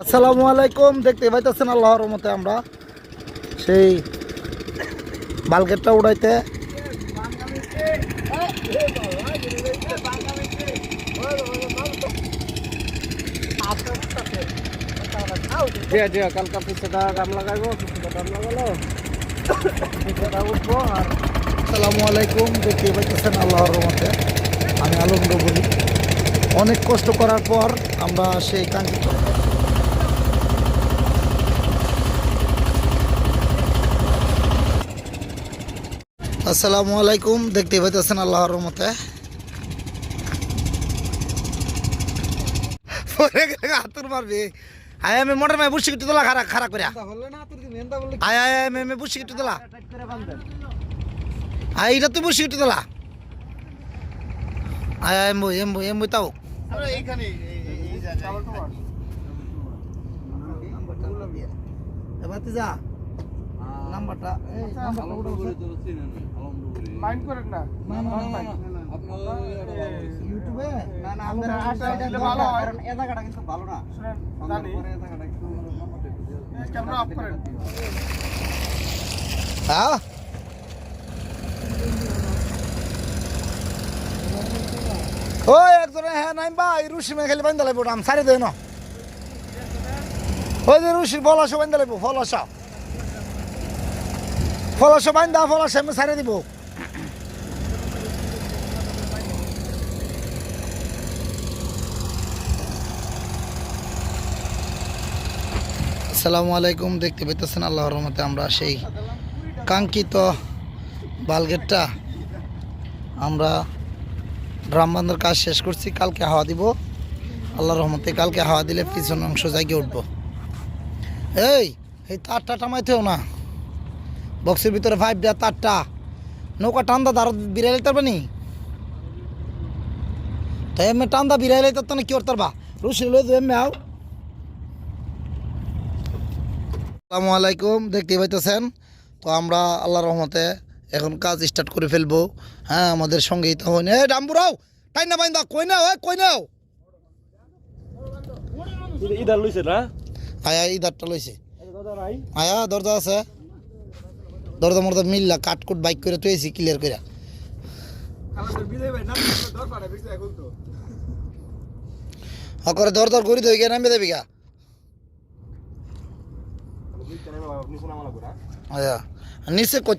আসসালামু আলাইকুম দেখতে পাইতেছেন আল্লাহর মতে আমরা। সেই বালগেটটা উড়াইতে। জিয়া জিয়া কালকা পিছটা দাম লাগাইবো পিছটা দাম লাগালো পিছটা উঠবো আর আসসালামু আলাইকুম দেখতে পাইতেছেন আল্লাহর মতে আমি আনন্দ বলি অনেক কষ্ট করার পর আমরা সেই কাঙ্ক্ষিত আসসালামু আলাইকুম দেখতে পাইতেছেন আল্লাহর মতে হাতুর মারবি। আয় আমি মোটর মাই বুসি কিটু তোলা খারাপ খারাপ করে হলে না তোর কি আয় আয় আয়, আমি বুসি কিটু তোলা আয় এটা তুই বুসি কিটু তোলা আয় আয় এম্বু এম্বু এম্বু তাও। এইখানে এবার তুই যা। নাম্বারটা? এই নাম্বারটা উঠাও তো। মাইন্ড করেন না না, না, না, ইউটিউবে? না না আমাদের আশা ভালো কারণ এ জায়গাটা কিন্তু ভালো না। শুনেন জানি। পরে জায়গাটা একটু ক্যামেরা অফ করেন। হ্যাঁ ওই একজনে হ্যাঁ নাই বা এই রুশি মে খালি বান্ধা লাগবো আম সারি দেয় না। ওই যে রুশি ফলাশ বান্ধা লাগবো ফলাশ বান্ধা ফলাশ আমি সারি দিব। আসসালামু আলাইকুম, দেখতে পাইতেছেন আল্লাহর রহমতে আমরা সেই কাঙ্ক্ষিত বালগেটটা। আমরা বান্ধার কাজ শেষ করছি, কালকে হাওয়া দিব। আল্লাহর রহমতে কালকে হাওয়া দিলে পিছন অংশ জায়গায় উঠবো। এই এই তারটা টামাইতেও না। বক্সের ভিতরে ফাইভ দেওয়া তারটা। নৌকা টান্দা দাঁড় বিড়াইলে তারবা নি? তো এমনি টান্দা বিড়াইলে তার না কি করতে পারবা? রুশি লই এমনি আও। আসসালামু আলাইকুম দেখতে পাইতেছেন? তো আমরা আল্লাহ রহমতে এখন কাজ স্টার্ট করে ফেলব। হ্যাঁ আমাদের সঙ্গেই তো হইনি এই ডাম্বুরাও তাই না বাইন্দা কই নাও এই কই নাও? ইদার লইছে না? আয়া এই দাঁতটা লইছে। আয়া দরজা আছে। দরজা মরদা মিললা কাটকুট বাইক করে তুইছি ক্লিয়ার করে নাম দর দর করি দই গিয়ে নামে দেবি গা। নিচে করতে